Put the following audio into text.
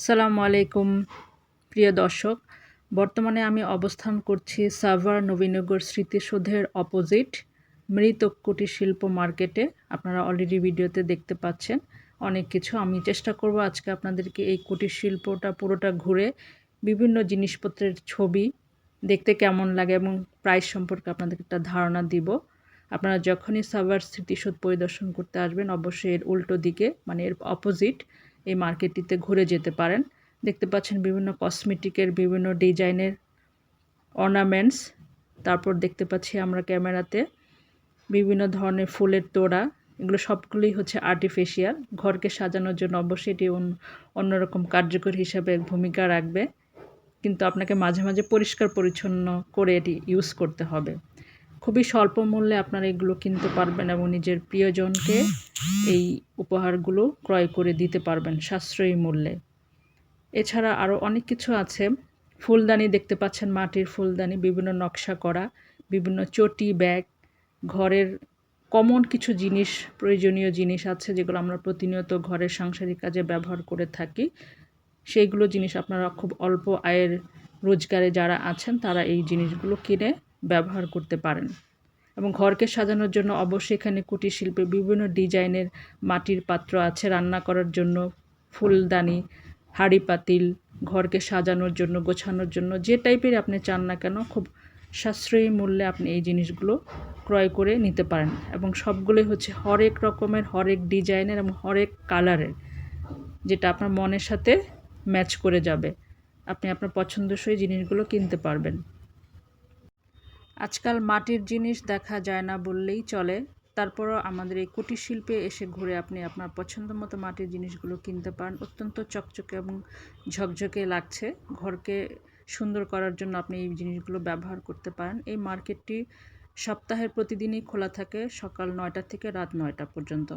আসসালামু আলাইকুম, প্রিয় দর্শক। বর্তমানে আমি অবস্থান করছি সাভার নবীনগর স্মৃতিসৌধের অপোজিট মৃত কুটির শিল্প মার্কেটে। আপনারা অলরেডি ভিডিওতে দেখতে পাচ্ছেন অনেক কিছু। আমি চেষ্টা করব আজকে আপনাদেরকে এই কুটির শিল্পটা পুরোটা ঘুরে বিভিন্ন জিনিসপত্রের ছবি দেখতে কেমন লাগে এবং প্রাইস সম্পর্কে আপনাদেরকে একটা ধারণা দিব। আপনারা যখনই সাভার স্মৃতিসৌধ পরিদর্শন করতে আসবেন, অবশ্যই এর উল্টো দিকে মানে এর অপোজিট এই মার্কেটটিতে ঘুরে যেতে পারেন। দেখতে পাচ্ছেন বিভিন্ন কসমেটিকের, বিভিন্ন ডিজাইনের অর্নামেন্টস। তারপর দেখতে পাচ্ছি আমরা ক্যামেরাতে বিভিন্ন ধরনের ফুলের তোড়া। এগুলো সবগুলোই হচ্ছে আর্টিফিশিয়াল ঘরকে সাজানোর জন্য অবশ্যই এটি অন্যরকম কার্যকর হিসাবে ভূমিকা রাখবে। কিন্তু আপনাকে মাঝে মাঝে পরিষ্কার পরিচ্ছন্ন করে এটি ইউজ করতে হবে। খুবই স্বল্প মূল্যে আপনারা এগুলো কিনতে পারবেন এবং নিজের প্রিয়জনকে এই উপহারগুলো ক্রয় করে দিতে পারবেন সাশ্রয়ী মূল্যে। এছাড়া আরও অনেক কিছু আছে। ফুলদানি দেখতে পাচ্ছেন, মাটির ফুলদানি, বিভিন্ন নকশা করা, বিভিন্ন চটি, ব্যাগ, ঘরের কমন কিছু জিনিস, প্রয়োজনীয় জিনিস আছে যেগুলো আমরা প্রতিনিয়ত ঘরের সাংসারিক কাজে ব্যবহার করে থাকি। সেইগুলো জিনিস আপনারা খুব অল্প আয়ের রোজগারে যারা আছেন তারা এই জিনিসগুলো কিনে ব্যবহার করতে পারেন। এবং ঘরকে সাজানোর জন্য অবশ্যই এখানে কুটির শিল্পে বিভিন্ন ডিজাইনের মাটির পাত্র আছে। রান্না করার জন্য ফুলদানি, হাঁড়ি পাতিল, ঘরকে সাজানোর জন্য, গোছানোর জন্য, যে টাইপের আপনি চান না কেন, খুব সাশ্রয়ী মূল্যে আপনি এই জিনিসগুলো ক্রয় করে নিতে পারেন। এবং সবগুলোই হচ্ছে হরেক রকমের, হরেক ডিজাইনের এবং হরেক কালারের, যেটা আপনার মনের সাথে ম্যাচ করে যাবে। আপনি আপনার পছন্দসই জিনিসগুলো কিনতে পারবেন। আজকাল মাটির জিনিস দেখা যায় না বললেই চলে। তারপরও আমাদের এই কুটির শিল্পে এসে ঘুরে আপনি আপনার পছন্দ মতো মাটির জিনিসগুলো কিনতে পারেন। অত্যন্ত চকচকে এবং ঝকঝকে লাগছে। ঘরকে সুন্দর করার জন্য আপনি এই জিনিসগুলো ব্যবহার করতে পারেন। এই মার্কেটটি সপ্তাহের প্রতিদিনই খোলা থাকে সকাল নয়টা থেকে রাত নয়টা পর্যন্ত।